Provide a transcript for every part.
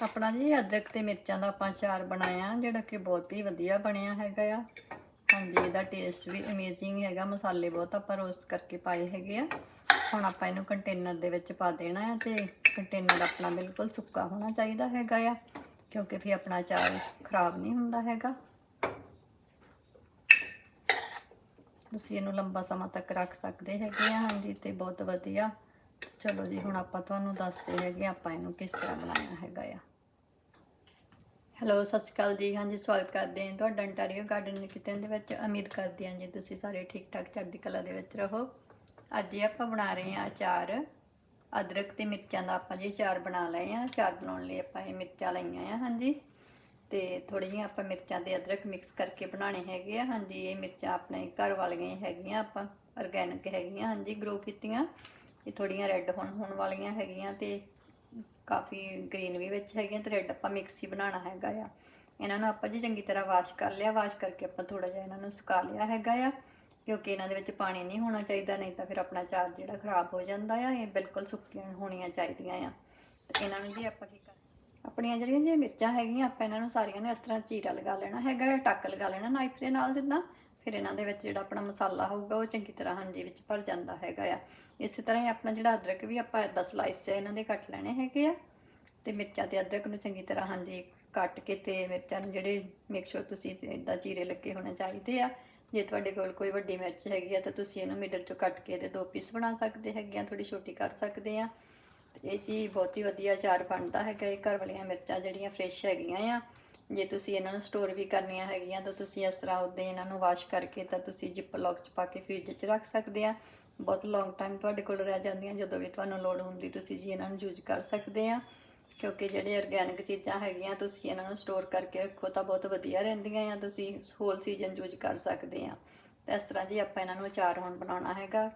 ਆਪਣਾ ਜੀ ਅਦਰਕ ਤੇ ਮਿਰਚਾਂ ਦਾ ਆਪਾਂ ਅਚਾਰ ਬਣਾਇਆ, ਜਿਹੜਾ ਕਿ ਬਹੁਤ ਹੀ ਵਧੀਆ ਬਣਿਆ ਹੈਗਾ ਆ। ਹਾਂਜੀ, ਇਹਦਾ ਟੇਸਟ ਵੀ ਅਮੇਜ਼ਿੰਗ ਹੈਗਾ, ਮਸਾਲੇ ਬਹੁਤ ਆਪਾਂ ਰੋਸਟ ਕਰਕੇ ਪਾਏ ਹੈਗੇ ਆ। ਹੁਣ ਆਪਾਂ ਇਹਨੂੰ ਕੰਟੇਨਰ ਦੇ ਵਿੱਚ ਪਾ ਦੇਣਾ ਹੈ ਤੇ ਕੰਟੇਨਰ ਆਪਣਾ ਬਿਲਕੁਲ ਸੁੱਕਾ ਹੋਣਾ ਚਾਹੀਦਾ ਹੈਗਾ ਆ, ਕਿਉਂਕਿ ਫਿਰ ਆਪਣਾ ਚਾਰ ਖਰਾਬ ਨਹੀਂ ਹੁੰਦਾ ਹੈਗਾ। ਤੁਸੀਂ ਇਹਨੂੰ ਲੰਬਾ ਸਮਾਂ ਤੱਕ ਰੱਖ ਸਕਦੇ ਹੈਗੇ ਆ, ਹਾਂਜੀ, ਤੇ ਬਹੁਤ ਵਧੀਆ। ਚਲੋ ਜੀ, ਹੁਣ ਆਪਾਂ ਤੁਹਾਨੂੰ ਦੱਸਦੇ ਹੈਗੇ ਆਪਾਂ ਇਹਨੂੰ ਕਿਸ ਤਰ੍ਹਾਂ ਬਣਾਇਆ ਹੈਗਾ ਆ। ਹੈਲੋ ਸਤਿ ਸ਼੍ਰੀ ਅਕਾਲ ਜੀ। ਹਾਂਜੀ, ਸਵਾਗਤ ਕਰਦੇ ਹਾਂ ਤੁਹਾਡਾ ਅੰਟਾਰੀਓ ਗਾਰਡਨ ਕਿਚਨ ਦੇ ਵਿੱਚ। ਉਮੀਦ ਕਰਦੇ ਹਾਂ ਜੀ ਤੁਸੀਂ ਸਾਰੇ ਠੀਕ ਠਾਕ ਚੜ੍ਹਦੀ ਕਲਾ ਦੇ ਵਿੱਚ ਰਹੋ। ਅੱਜ ਆਪਾਂ ਬਣਾ ਰਹੇ ਹਾਂ ਅਚਾਰ। ਅਦਰਕ ਤੇ ਮਿਰਚਾਂ ਦਾ ਆਪਾਂ ਜੀ ਅਚਾਰ ਬਣਾ ਲਏ ਆ ਅਚਾਰ ਬਣਾਉਣ ਲਈ ਆਪਾਂ ਇਹ ਮਿਰਚਾਂ ਲਈਆਂ ਆ, ਹਾਂਜੀ। ਤੇ ਥੋੜੀ ਜਿਹੀਆਂ ਆਪਾਂ ਮਿਰਚਾਂ ਤੇ ਅਦਰਕ ਮਿਕਸ ਕਰਕੇ ਬਣਾਣੇ ਹੈਗੇ ਆ। ਹਾਂਜੀ, ਇਹ ਮਿਰਚਾਂ ਆਪਣੇ ਘਰ ਵਾਲੀਆਂ ਹੈਗੀਆਂ, ਆਪਾਂ ਆਰਗੈਨਿਕ ਹੈਗੀਆਂ, ਹਾਂਜੀ ਗਰੋ ਕੀਤੀਆਂ। ਇਹ ਥੋੜੀਆਂ ਰੈੱਡ ਹੋਣ ਹੋਣ ਵਾਲੀਆਂ ਹੈਗੀਆਂ ਤੇ ਕਾਫੀ ਗ੍ਰੀਨ ਵੀ ਵਿੱਚ ਹੈਗੀਆਂ ਤੇ ਰੈੱਡ ਆਪਾਂ ਮਿਕਸ ਹੀ ਬਣਾਉਣਾ ਹੈਗਾ ਆ। ਇਹਨਾਂ ਨੂੰ ਆਪਾਂ ਜੀ ਚੰਗੀ ਤਰ੍ਹਾਂ ਵਾਸ਼ ਕਰ ਲਿਆ ਵਾਸ਼ ਕਰਕੇ ਆਪਾਂ ਥੋੜਾ ਜਿਹਾ ਇਹਨਾਂ ਨੂੰ ਸੁਕਾ ਲਿਆ ਹੈਗਾ ਆ ਕਿਉਂਕਿ ਇਹਨਾਂ ਦੇ ਵਿੱਚ ਪਾਣੀ ਨਹੀਂ ਹੋਣਾ ਚਾਹੀਦਾ ਨਹੀਂ ਤਾਂ ਫਿਰ ਆਪਣਾ ਚਾਰ ਜਿਹੜਾ ਖਰਾਬ ਹੋ ਜਾਂਦਾ ਆ ਇਹ ਬਿਲਕੁਲ ਸੁੱਕੀਆਂ ਹੋਣੀਆਂ ਚਾਹੀਦੀਆਂ ਆ। ਤੇ ਇਹਨਾਂ ਨੂੰ ਜੀ ਆਪਾਂ ਕੀ ਕਰ ਆਪਣੀਆਂ ਜਿਹੜੀਆਂ ਜੀ ਮਿਰਚਾਂ ਹੈਗੀਆਂ ਆਪਾਂ ਇਹਨਾਂ ਨੂੰ ਸਾਰੀਆਂ ਨੂੰ ਇਸ ਤਰ੍ਹਾਂ ਚੀਰਾ ਲਗਾ ਲੈਣਾ ਹੈਗਾ ਆ, ਟੱਕ ਲਗਾ ਲੈਣਾ ਨਾਈਫ ਦੇ ਨਾਲ ਜਿੱਦਾਂ। ਫਿਰ ਇਹਨਾਂ ਦੇ ਵਿੱਚ ਜਿਹੜਾ ਆਪਣਾ ਮਸਾਲਾ ਹੋਊਗਾ ਉਹ ਚੰਗੀ ਤਰ੍ਹਾਂ ਹਾਂਜੀ ਵਿੱਚ ਭਰ ਜਾਂਦਾ ਹੈਗਾ ਆ। ਇਸੇ ਤਰ੍ਹਾਂ ਹੀ ਆਪਣਾ ਜਿਹੜਾ ਅਦਰਕ ਵੀ ਆਪਾਂ 10 ਸਲਾਈਸ ਇਹਨਾਂ ਦੇ ਕੱਟ ਲੈਣੇ ਹੈਗੇ ਆ ਤੇ ਮਿਰਚਾਂ ਤੇ ਅਦਰਕ ਨੂੰ ਚੰਗੀ ਤਰ੍ਹਾਂ ਹਾਂਜੀ ਕੱਟ ਕੇ ਤੇ ਮਿਰਚਾਂ ਨੂੰ ਜਿਹੜੇ ਮੇਕ ਸ਼ੋਰ ਤੁਸੀਂ ਇਦਾਂ ਚੀਰੇ ਲੱਗੇ ਹੋਣੇ ਚਾਹੀਦੇ ਆ। ਜੇ ਤੁਹਾਡੇ ਕੋਲ ਕੋਈ ਵੱਡੀ ਮਿਰਚ ਹੈਗੀ ਆ ਤਾਂ ਤੁਸੀਂ ਇਹਨੂੰ ਮਿਡਲ ਚੋਂ ਕੱਟ ਕੇ ਤੇ ਦੋ ਪੀਸ ਬਣਾ ਸਕਦੇ ਹੈਗੇ ਆ ਥੋੜੀ ਛੋਟੀ ਕਰ ਸਕਦੇ ਆ। ਤੇ ਇਹ ਚੀਜ਼ ਬਹੁਤ ਹੀ ਵਧੀਆ ਅਚਾਰ ਬਣਦਾ ਹੈਗਾ ਇਹ ਘਰ ਵਾਲੀਆਂ ਮਿਰਚਾਂ ਜਿਹੜੀਆਂ ਫਰੈਸ਼ ਹੈਗੀਆਂ ਆ। ਜੇ ਤੁਸੀਂ ਇਹਨਾਂ ਨੂੰ ਸਟੋਰ ਵੀ ਕਰਨੀਆਂ ਹੈਗੀਆਂ ਤਾਂ ਤੁਸੀਂ ਇਸ ਤਰ੍ਹਾਂ ਉਦਾਂ ਇਹਨਾਂ ਨੂੰ ਵਾਸ਼ ਕਰਕੇ ਤਾਂ ਤੁਸੀਂ ਜਿਪ ਲੌਕ 'ਚ ਪਾ ਕੇ ਫ੍ਰਿਜ 'ਚ ਰੱਖ ਸਕਦੇ ਆ। ਬਹੁਤ ਲੌਂਗ ਟਾਈਮ ਤੁਹਾਡੇ ਕੋਲ ਰਹਿ ਜਾਂਦੀਆਂ, ਜਦੋਂ ਵੀ ਤੁਹਾਨੂੰ ਲੋੜ ਹੁੰਦੀ ਤੁਸੀਂ ਜੀ ਇਹਨਾਂ ਨੂੰ ਯੂਜ਼ ਕਰ ਸਕਦੇ ਆ। ਕਿਉਂਕਿ ਜਿਹੜੇ ਆਰਗੈਨਿਕ ਚੀਜ਼ਾਂ ਹੈਗੀਆਂ ਤੁਸੀਂ ਇਹਨਾਂ ਨੂੰ ਸਟੋਰ ਕਰਕੇ ਰੱਖੋ ਤਾਂ ਬਹੁਤ ਵਧੀਆ ਰਹਿੰਦੀਆਂ ਆ, ਤੁਸੀਂ ਹੋਲ ਸੀਜ਼ਨ ਯੂਜ਼ ਕਰ ਸਕਦੇ ਆ। ਇਸ ਤਰ੍ਹਾਂ ਜੀ ਆਪਾਂ ਇਹਨਾਂ ਨੂੰ ਅਚਾਰ ਹੁਣ ਬਣਾਉਣਾ ਹੈਗਾ।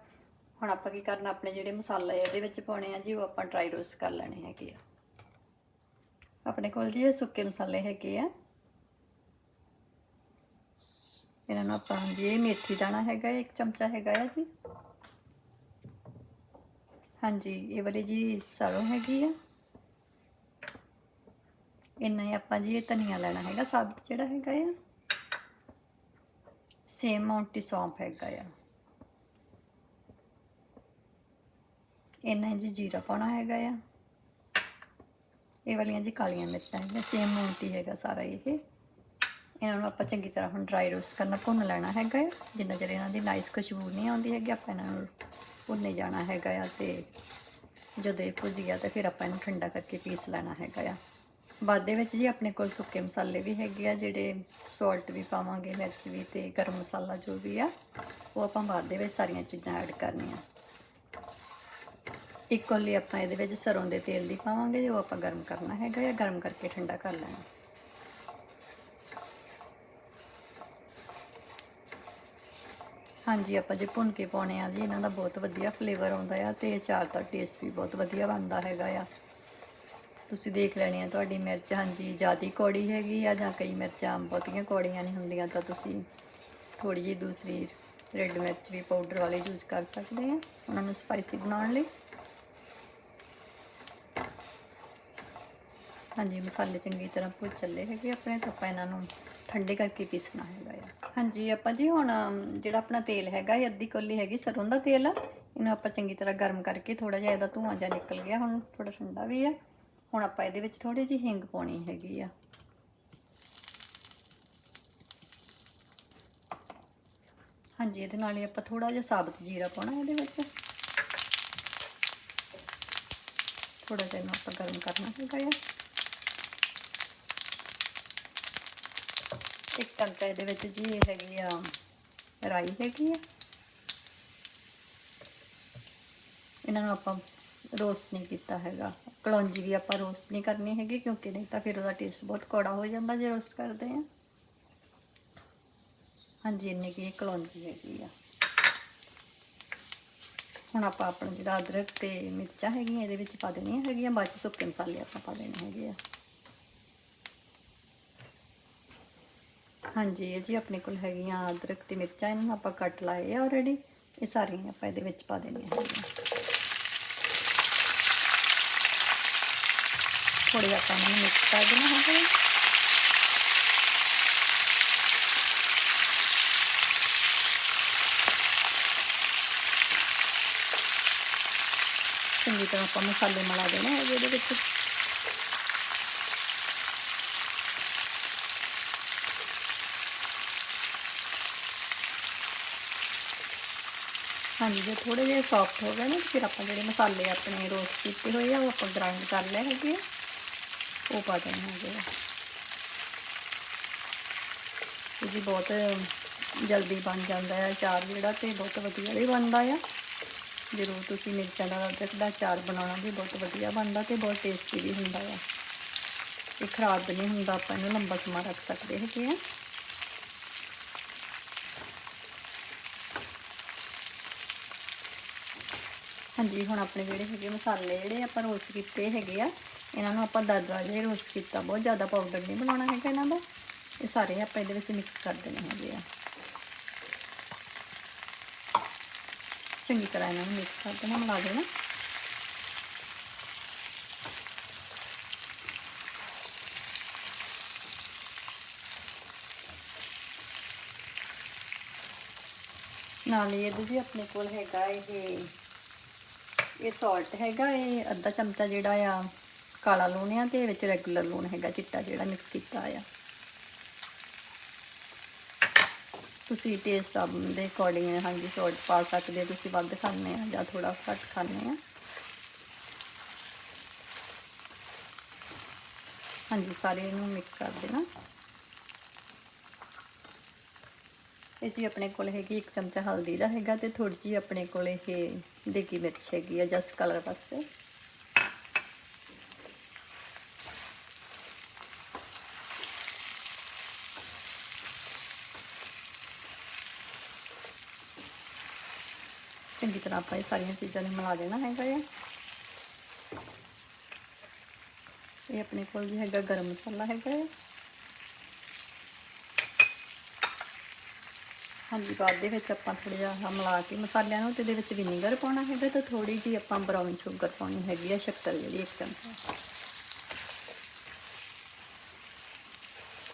ਹੁਣ ਆਪਾਂ ਕੀ ਕਰਨਾ, ਆਪਣੇ ਜਿਹੜੇ ਮਸਾਲੇ ਇਹਦੇ ਵਿੱਚ ਪਾਉਣੇ ਆ ਜੀ, ਉਹ ਆਪਾਂ ਡਰਾਈ ਰੋਸਟ ਕਰ ਲੈਣੇ ਹੈਗੇ ਆ। ਆਪਣੇ ਕੋਲ ਜੀ ਇਹ ਸੁੱਕੇ ਮਸਾਲੇ ਹੈਗੇ ਆ। ਇਹਨਾਂ ਨੂੰ ਆਪਾਂ ਜੀ ਇਹ ਮੇਥੀ ਦਾਣਾ ਹੈਗਾ, ਇੱਕ ਚਮਚਾ ਹੈਗਾ ਆ ਜੀ। ਹਾਂਜੀ, ਇਹ ਵਾਲੀ ਜੀ ਸਰੋਂ ਹੈਗੀ ਆ। ਇੰਨਾ ਹੀ ਆਪਾਂ ਜੀ ਇਹ ਧਨੀਆ ਲੈਣਾ ਹੈਗਾ ਸਾਬਤ ਜਿਹੜਾ ਹੈਗਾ ਆ। ਸੇਮ ਮੌਂਟੀ ਸੌਂਫ ਹੈਗਾ ਆ। ਇੰਨਾ ਜੀ ਜੀਰਾ ਪਾਉਣਾ ਹੈਗਾ ਆ। ਇਹ ਵਾਲੀਆਂ ਜੀ ਕਾਲੀਆਂ ਮਿਰਚਾਂ ਹੈਗੀਆਂ ਸੇਮ ਮੌਂਟੀ ਹੈਗਾ ਸਾਰਾ ਇਹ। ਇਹਨਾਂ ਨੂੰ ਆਪਾਂ ਚੰਗੀ ਤਰ੍ਹਾਂ ਹੁਣ ਡਰਾਈ ਰੋਸਟ ਕਰਨਾ, ਭੁੰਨ ਲੈਣਾ ਹੈਗਾ ਆ ਜਿੰਨਾ ਚਿਰ ਇਹਨਾਂ ਦੀ ਨਾਈਸ ਖੁਸ਼ਬੂ ਨਹੀਂ ਆਉਂਦੀ ਹੈਗੀ, ਆਪਾਂ ਇਹਨਾਂ ਨੂੰ ਭੁੰਨੇ ਜਾਣਾ ਹੈਗਾ ਆ ਤੇ ਜਦੋਂ ਇਹ ਭੁੱਜ ਗਿਆ ਤਾਂ ਫਿਰ ਆਪਾਂ ਇਹਨੂੰ ਠੰਡਾ ਕਰਕੇ ਪੀਸ ਲੈਣਾ ਹੈਗਾ ਆ। ਬਾਅਦ ਦੇ ਵਿੱਚ ਜੀ ਆਪਣੇ ਕੋਲ ਸੁੱਕੇ ਮਸਾਲੇ ਵੀ ਹੈਗੇ ਆ, ਜਿਹੜੇ ਸਾਲਟ ਵੀ ਪਾਵਾਂਗੇ, ਮਿਰਚ ਵੀ ਤੇ ਗਰਮ ਮਸਾਲਾ ਜੋ ਵੀ ਆ, ਉਹ ਆਪਾਂ ਬਾਅਦ ਦੇ ਵਿੱਚ ਸਾਰੀਆਂ ਚੀਜ਼ਾਂ ਐਡ ਕਰਨੀਆਂ। ਇਕੁਅਲੀ ਆਪਾਂ ਇਹਦੇ ਵਿੱਚ ਸਰੋਂ ਦੇ ਤੇਲ ਦੀ ਪਾਵਾਂਗੇ, ਜੋ ਆਪਾਂ ਗਰਮ ਕਰਨਾ ਹੈਗਾ ਜਾਂ ਗਰਮ ਕਰਕੇ ਠੰਡਾ ਕਰ ਲੈਣਾ। ਹਾਂਜੀ, ਆਪਾਂ ਜੇ ਭੁੰਨ ਕੇ ਪਾਉਣੇ ਆ ਜੀ, ਇਹਨਾਂ ਦਾ ਬਹੁਤ ਵਧੀਆ ਫਲੇਵਰ ਆਉਂਦਾ ਆ ਤੇ ਅਚਾਰ ਦਾ ਟੇਸਟ ਵੀ ਬਹੁਤ ਵਧੀਆ ਬਣਦਾ ਹੈਗਾ ਆ। ਤੁਸੀਂ ਦੇਖ ਲੈਣੀ ਆ ਤੁਹਾਡੀ ਮਿਰਚ, ਹਾਂਜੀ, ਜ਼ਿਆਦੀ ਕੌੜੀ ਹੈਗੀ ਆ ਜਾਂ ਕਈ ਮਿਰਚਾਂ ਬਹੁਤੀਆਂ ਕੌੜੀਆਂ ਨਹੀਂ ਹੁੰਦੀਆਂ ਤਾਂ ਤੁਸੀਂ ਥੋੜੀ ਜਿਹੀ ਦੂਸਰੀ ਰੈੱਡ ਮਿਰਚ ਵੀ ਪਾਊਡਰ ਵਾਲੇ ਯੂਜ਼ ਕਰ ਸਕਦੇ ਆ। ਉਹਨਾਂ ਨੂੰ ਸਪਾਈਸੀ ਬਣਾਉਣ ਲਈ। ਹਾਂਜੀ, ਮਸਾਲੇ ਚੰਗੀ ਤਰ੍ਹਾਂ ਭੁੱਜ ਚੱਲੇ ਹੈਗੇ ਆਪਣੇ ਤਾਂ ਆਪਾਂ ਇਹਨਾਂ ਨੂੰ ਠੰਡੇ ਕਰਕੇ ਪੀਸਣਾ ਹੈਗਾ ਆ। ਹਾਂਜੀ, ਆਪਾਂ ਜੀ ਹੁਣ ਜਿਹੜਾ ਆਪਣਾ ਤੇਲ ਹੈਗਾ ਇਹ ਅੱਧੀ ਕੋਲੀ ਹੈਗੀ ਸਰੋਂ ਦਾ ਤੇਲ। ਆ ਇਹਨੂੰ ਆਪਾਂ ਚੰਗੀ ਤਰ੍ਹਾਂ ਗਰਮ ਕਰਕੇ ਥੋੜਾ ਜਿਹਾ ਇਹਦਾ ਧੂਆਂ ਜਿਹਾ ਨਿਕਲ ਗਿਆ, ਹੁਣ ਥੋੜਾ ਠੰਡਾ ਵੀ ਆ। ਹੁਣ ਆਪਾਂ ਇਹਦੇ ਵਿੱਚ ਥੋੜੀ ਜਿਹੀ ਹਿੰਗ ਪਾਉਣੀ ਹੈਗੀ ਆ। ਹਾਂਜੀ, ਇਹਦੇ ਨਾਲ ਹੀ ਆਪਾਂ ਥੋੜਾ ਜਿਹਾ ਸਾਬਤ ਜੀਰਾ ਪਾਉਣਾ ਇਹਦੇ ਵਿੱਚ। ਥੋੜਾ ਜਿਹਾ ਇਹਨੂੰ ਆਪਾਂ ਗਰਮ ਕਰਨਾ ਹੈਗਾ ਆ। ਇੱਕ ਚਮਚਾ ਇਹਦੇ ਵਿੱਚ ਜੀ ਇਹ ਹੈਗੀ ਆ, ਰਾਈ ਹੈਗੀ ਆ। ਇਹਨਾਂ ਨੂੰ ਆਪਾਂ ਰੋਸਟ ਨਹੀਂ ਕੀਤਾ ਹੈਗਾ। ਕਲੌਂਜੀ ਵੀ ਆਪਾਂ ਰੋਸਟ ਨਹੀਂ ਕਰਨੀ ਹੈਗੀ ਕਿਉਂਕਿ ਨਹੀਂ ਤਾਂ ਫਿਰ ਉਹਦਾ ਟੇਸਟ ਬਹੁਤ ਕੌੜਾ ਹੋ ਜਾਂਦਾ ਜੇ ਰੋਸਟ ਕਰਦੇ ਆ। ਹਾਂਜੀ, ਇੰਨੀ ਕੀ ਕਲੌਂਜੀ ਹੈਗੀ ਆ। ਹੁਣ ਆਪਾਂ ਆਪਣਾ ਜਿਹੜਾ ਅਦਰਕ ਤੇ ਮਿਰਚਾਂ ਹੈਗੀਆਂ, ਇਹਦੇ ਵਿੱਚ ਪਾ ਦੇਣੀਆਂ ਹੈਗੀਆਂ, ਬਾਅਦ ਚ ਸੁੱਕੇ ਮਸਾਲੇ ਆਪਾਂ ਪਾ ਦੇਣੇ ਹੈਗੇ ਆ। ਹਾਂਜੀ, ਇਹ ਜੀ ਆਪਣੇ ਕੋਲ ਹੈਗੀਆਂ ਅਦਰਕ ਤੇ ਮਿਰਚਾਂ, ਇਹਨਾਂ ਨੂੰ ਆਪਾਂ ਕੱਟ ਲਾਏ ਆ ਆਲਰੇਡੀ ਇਹ ਸਾਰੀਆਂ ਆਪਾਂ ਇਹਦੇ ਵਿੱਚ ਪਾ ਦੇਣੀਆਂ ਹੈਗੀਆਂ। ਥੋੜੇ ਆਪਾਂ ਇਹਨਾਂ ਨੂੰ ਮਿਕਸ ਕਰ ਦੇਣਾ ਹੈਗਾ। ਚੰਗੀ ਤਰ੍ਹਾਂ ਆਪਾਂ ਮਸਾਲੇ ਮਿਲਾ ਦੇਣੇ ਹੈਗੇ ਇਹਦੇ ਵਿੱਚ। ਹਾਂਜੀ, ਜੇ ਥੋੜੇ ਜਿਹੇ ਸੌਫਟ ਹੋ ਗਏ ਨਾ, ਫਿਰ ਆਪਾਂ ਜਿਹੜੇ ਮਸਾਲੇ ਆਪਣੇ ਰੋਸਟ ਕੀਤੇ ਹੋਏ ਆ, ਉਹ ਆਪਾਂ ਗ੍ਰਾਈਂਡ ਕਰ ਲਏ ਹੈਗੇ ਆ। ਉਹ ਪਾ ਦੇਣੇ ਹੈਗੇ ਆ। ਜੀ ਬਹੁਤ ਜਲਦੀ ਬਣ ਜਾਂਦਾ ਹੈ ਅਚਾਰ ਜਿਹੜਾ, ਤੇ ਬਹੁਤ ਵਧੀਆ ਵੀ ਬਣਦਾ ਆ। ਜ਼ਰੂਰ ਤੁਸੀਂ ਮਿਰਚਾਂ ਦਾ ਅਦਰਕ ਦਾ ਅਚਾਰ ਬਣਾਉਣਾ ਵੀ ਬਹੁਤ ਵਧੀਆ ਬਣਦਾ ਤੇ ਬਹੁਤ ਟੇਸਟੀ ਵੀ ਹੁੰਦਾ ਆ। ਇਹ ਖਰਾਬ ਨਹੀਂ ਹੁੰਦਾ, ਆਪਾਂ ਇਹਨੂੰ ਲੰਬਾ ਸਮਾਂ ਰੱਖ ਸਕਦੇ ਹੈਗੇ ਆ। ਹਾਂਜੀ, ਹੁਣ ਆਪਣੇ ਜਿਹੜੇ ਹੈਗੇ ਮਸਾਲੇ ਜਿਹੜੇ ਆਪਾਂ ਰੋਸਟ ਕੀਤੇ ਹੈਗੇ ਆ, ਇਹਨਾਂ ਨੂੰ ਆਪਾਂ ਦਰਦਰਾ ਜਿਹੇ ਰੋਸਟ ਕੀਤਾ, ਬਹੁਤ ਜ਼ਿਆਦਾ ਪਾਊਡਰ ਨਹੀਂ ਬਣਾਉਣਾ ਹੈਗਾ ਇਹਨਾਂ ਦਾ। ਇਹ ਸਾਰੇ ਆਪਾਂ ਇਹਦੇ ਵਿੱਚ ਮਿਕਸ ਕਰ ਦੇਣੇ ਹੈਗੇ ਆ। ਚੰਗੀ ਤਰ੍ਹਾਂ ਇਹਨਾਂ ਨੂੰ ਮਿਕਸ ਕਰ ਦੇਣਾ, ਮਿਲਾ ਦੇਣਾ। ਨਾਲ ਹੀ ਇਹਦੇ ਜੀ ਆਪਣੇ ਕੋਲ ਹੈਗਾ ਇਹ ਇਹ ਸਾਲਟ ਹੈਗਾ, ਇਹ ਅੱਧਾ ਚਮਚਾ ਜਿਹੜਾ ਆ, ਕਾਲਾ ਲੂਣ ਆ ਤੇ ਵਿੱਚ ਰੈਗੂਲਰ ਲੂਣ ਹੈਗਾ, ਚਿੱਟਾ ਜਿਹੜਾ ਮਿਕਸ ਕੀਤਾ ਆ। ਤੁਸੀਂ ਟੇਸਟ ਦੇ ਅਕੋਰਡਿੰਗ ਹਾਂਜੀ ਸਾਲਟ ਪਾ ਸਕਦੇ ਹੋ, ਤੁਸੀਂ ਵੱਧ ਖਾਣੇ ਆ ਜਾਂ ਥੋੜਾ ਘੱਟ ਖਾਣੇ ਆ। ਹਾਂਜੀ, ਸਾਰੇ ਇਹਨੂੰ ਮਿਕਸ ਕਰ ਦੇਣਾ। ਇਹ ਜੀ ਆਪਣੇ ਕੋਲ ਹੈਗੀ ਇੱਕ ਚਮਚਾ ਹਲਦੀ ਦਾ ਹੈਗਾ ਤੇ ਥੋੜੀ ਜਿਹੀ ਆਪਣੇ ਕੋਲ ਇਹ ਦੇਗੀ ਮਿਰਚ ਹੈਗੀ ਆ ਜਸਟ ਕਲਰ ਵਾਸਤੇ। ਚੰਗੀ ਤਰ੍ਹਾਂ ਆਪਾਂ ਇਹ ਸਾਰੀਆਂ ਚੀਜ਼ਾਂ ਨੂੰ ਮਿਲਾ ਦੇਣਾ ਹੈਗਾ ਆ ਇਹ ਆਪਣੇ ਕੋਲ ਜੀ ਹੈਗਾ ਗਰਮ ਮਸਾਲਾ ਹੈਗਾ ਹਾਂਜੀ, ਬਾਅਦ ਦੇ ਵਿੱਚ ਆਪਾਂ ਥੋੜਾ ਜਿਹਾ ਮਿਲਾ ਕੇ ਮਸਾਲਿਆਂ ਨੂੰ ਤੇ ਇਹਦੇ ਵਿੱਚ ਵਿਨੀਗਰ ਪਾਉਣਾ ਹੈਗਾ ਤੇ ਥੋੜੀ ਜਿਹੀ ਆਪਾਂ ਬਰਾਊਨ ਸ਼ੂਗਰ ਪਾਉਣੀ ਹੈਗੀ ਆ ਸ਼ੱਕਰ ਜਿਹੜੀ ਇੱਕ ਚਮਚਾ।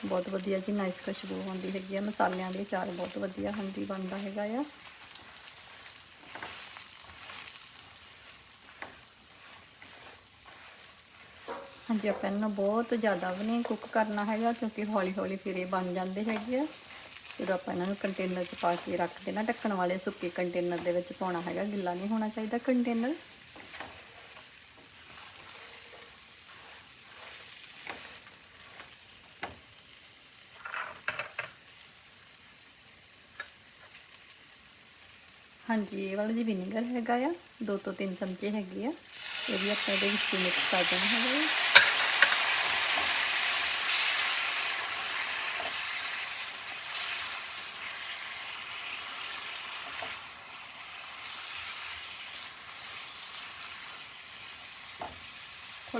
ਬਹੁਤ ਵਧੀਆ ਜੀ ਨਾਈਸ ਖੁਸ਼ਬੂ ਆਉਂਦੀ ਹੈਗੀ ਆ, ਮਸਾਲਿਆਂ ਦੇ ਚਾਰ ਬਹੁਤ ਵਧੀਆ ਹੁੰਦੀ ਬਣਦਾ ਹੈਗਾ ਆ। ਹਾਂਜੀ, ਆਪਾਂ ਇਹਨੂੰ ਬਹੁਤ ਜ਼ਿਆਦਾ ਵੀ ਨਹੀਂ ਕੁੱਕ ਕਰਨਾ ਹੈਗਾ ਕਿਉਂਕਿ ਹੌਲੀ ਹੌਲੀ ਫਿਰ ਇਹ ਬਣ ਜਾਂਦੇ ਹੈਗੇ ਆ। ਜਦੋਂ ਆਪਾਂ ਇਹਨਾਂ ਨੂੰ ਕੰਟੇਨਰ 'ਚ ਪਾ ਕੇ ਰੱਖ ਦੇਣਾ ਢੱਕਣ ਵਾਲੇ ਸੁੱਕੇ ਕੰਟੇਨਰ ਦੇ ਵਿੱਚ ਪਾਉਣਾ ਹੈਗਾ, ਗਿੱਲਾ ਨਹੀਂ ਹੋਣਾ ਚਾਹੀਦਾ ਕੰਟੇਨਰ ਹਾਂਜੀ, ਇਹ ਵਾਲਾ ਜੀ ਵਿਨੀਗਰ ਹੈਗਾ ਆ, ਦੋ ਤੋਂ ਤਿੰਨ ਚਮਚੇ ਹੈਗੇ ਆ। ਇਹ ਵੀ ਆਪਾਂ ਇਹਦੇ ਵਿੱਚ ਮਿਕਸ ਕਰ ਦੇਣਾ ਹੈਗਾ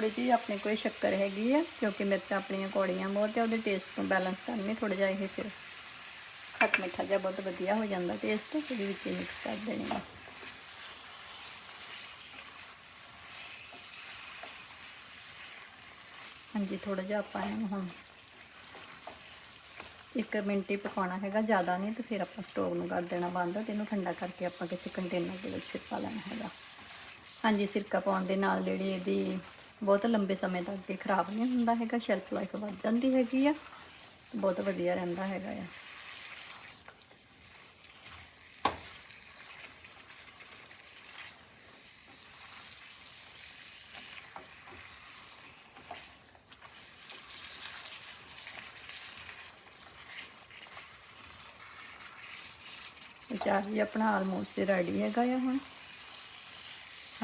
ਥੋੜੀ ਜਿਹੀ ਆਪਣੇ ਕੋਲ ਸ਼ੱਕਰ ਹੈਗੀ ਆ, ਕਿਉਂਕਿ ਮਿਰਚਾਂ ਆਪਣੀਆਂ ਕੌੜੀਆਂ ਬਹੁਤ ਆ, ਉਹਦੇ ਟੇਸਟ ਨੂੰ ਬੈਲੈਂਸ ਕਰਨੀ ਥੋੜਾ ਜਿਹਾ ਇਹ ਫਿਰ ਖੱਟ ਮਿੱਠਾ ਜਿਹਾ ਬਹੁਤ ਵਧੀਆ ਹੋ ਜਾਂਦਾ ਟੇਸਟ ਉਹਦੇ ਵਿੱਚ ਮਿਕਸ ਕਰ ਦੇਣੀ ਆ। ਹਾਂਜੀ ਥੋੜਾ ਜਿਹਾ ਆਪਾਂ ਇਹਨੂੰ ਹੁਣ ਇੱਕ ਮਿੰਟ ਹੀ ਪਕਾਉਣਾ ਹੈਗਾ, ਜ਼ਿਆਦਾ ਨਹੀਂ, ਤੇ ਫਿਰ ਆਪਾਂ ਸਟੋਵ ਨੂੰ ਕਰ ਦੇਣਾ ਬੰਦ, ਤੇ ਇਹਨੂੰ ਠੰਡਾ ਕਰਕੇ ਆਪਾਂ ਕਿਸੇ ਕੰਟੇਨਰ ਦੇ ਵਿੱਚ ਫਿਰ ਪਾ ਲੈਣਾ ਹੈਗਾ। ਹਾਂਜੀ, ਸਿਰਕਾ ਪਾਉਣ ਦੇ ਨਾਲ ਜਿਹੜੀ ਇਹਦੀ ਬਹੁਤ ਲੰਬੇ ਸਮੇਂ ਤੱਕ ਇਹ ਖਰਾਬ ਨਹੀਂ ਹੁੰਦਾ ਹੈਗਾ ਸ਼ੈਲਫ ਲਾਈਫ ਵੱਧ ਜਾਂਦੀ ਹੈਗੀ ਆ, ਬਹੁਤ ਵਧੀਆ ਰਹਿੰਦਾ ਹੈਗਾ ਆ। ਅਚਾਰ ਵੀ ਆਪਣਾ ਆਲਮੋਸਟ ਰੈਡੀ ਹੈਗਾ ਆ ਹੁਣ।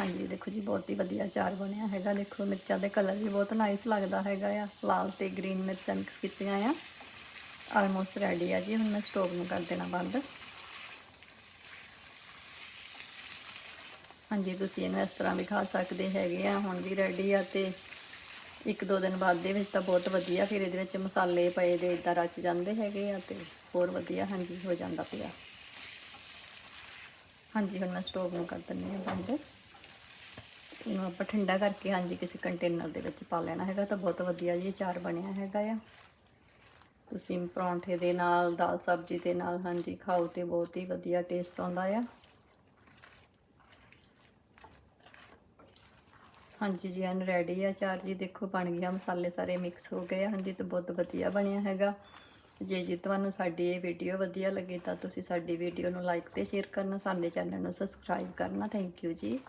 ਹਾਂਜੀ, ਦੇਖੋ ਜੀ, ਬਹੁਤ ਹੀ ਵਧੀਆ ਅਚਾਰ ਬਣਿਆ ਹੈਗਾ। ਦੇਖੋ, ਮਿਰਚਾਂ ਦੇ ਕਲਰ ਵੀ ਬਹੁਤ ਨਾਈਸ ਲੱਗਦਾ ਹੈਗਾ ਆ। ਲਾਲ ਤੇ ਗ੍ਰੀਨ ਮਿਰਚਾਂ ਮਿਕਸ ਕੀਤੀਆਂ ਆ। ਆਲਮੋਸਟ ਰੈਡੀ ਆ ਜੀ, ਹੁਣ ਮੈਂ ਸਟੋਵ ਨੂੰ ਕਰ ਦੇਣਾ ਬੰਦ। ਹਾਂਜੀ, ਤੁਸੀਂ ਇਹਨੂੰ ਇਸ ਤਰ੍ਹਾਂ ਵੀ ਖਾ ਸਕਦੇ ਹੈਗੇ ਆ। ਹੁਣ ਵੀ ਰੈਡੀ ਆ ਤੇ ਇੱਕ ਦੋ ਦਿਨ ਬਾਅਦ ਦੇ ਵਿੱਚ ਤਾਂ ਬਹੁਤ ਵਧੀਆ, ਫਿਰ ਇਹਦੇ ਵਿੱਚ ਮਸਾਲੇ ਪਏ ਦੇ ਇਦਾਂ ਰਚ ਜਾਂਦੇ ਹੈਗੇ ਆ ਤੇ ਹੋਰ ਵਧੀਆ, ਹਾਂਜੀ, ਹੋ ਜਾਂਦਾ ਪਿਆ। ਹਾਂਜੀ, ਹੁਣ ਮੈਂ ਸਟੋਵ ਨੂੰ ਕਰ ਦਿੰਦੀ ਹਾਂ ਬੰਦ। ਆਪਾਂ ਠੰਡਾ ਕਰਕੇ ਹਾਂਜੀ ਕਿਸੇ ਕੰਟੇਨਰ ਦੇ ਵਿੱਚ ਪਾ ਲੈਣਾ ਹੈਗਾ ਤਾਂ ਬਹੁਤ ਵਧੀਆ ਜੀ ਚਾਰ ਬਣਿਆ ਹੈਗਾ ਆ। ਤੁਸੀਂ ਪਰੌਂਠੇ ਦੇ ਨਾਲ, ਦਾਲ ਸਬਜ਼ੀ ਦੇ ਨਾਲ ਹਾਂਜੀ ਖਾਓ ਤੇ ਬਹੁਤ ਹੀ ਵਧੀਆ ਟੇਸਟ ਆਉਂਦਾ ਆ। ਹਾਂਜੀ ਜੀ ਐਨ ਰੈਡੀ ਆ ਚਾਰ ਜੀ, ਦੇਖੋ ਬਣ ਗਿਆ ਮਸਾਲੇ ਸਾਰੇ ਮਿਕਸ ਹੋ ਗਏ ਹਾਂਜੀ ਤੇ ਬਹੁਤ ਵਧੀਆ ਬਣਿਆ ਹੈਗਾ। ਜੇ ਜੀ ਤੁਹਾਨੂੰ ਸਾਡੀ ਇਹ ਵੀਡੀਓ ਵਧੀਆ ਲੱਗੀ ਤਾਂ ਤੁਸੀਂ ਸਾਡੀ ਵੀਡੀਓ ਨੂੰ ਲਾਈਕ ਤੇ ਸ਼ੇਅਰ ਕਰਨਾ, ਸਾਡੇ ਚੈਨਲ ਨੂੰ ਸਬਸਕ੍ਰਾਈਬ ਕਰਨਾ ਥੈਂਕ ਯੂ ਜੀ।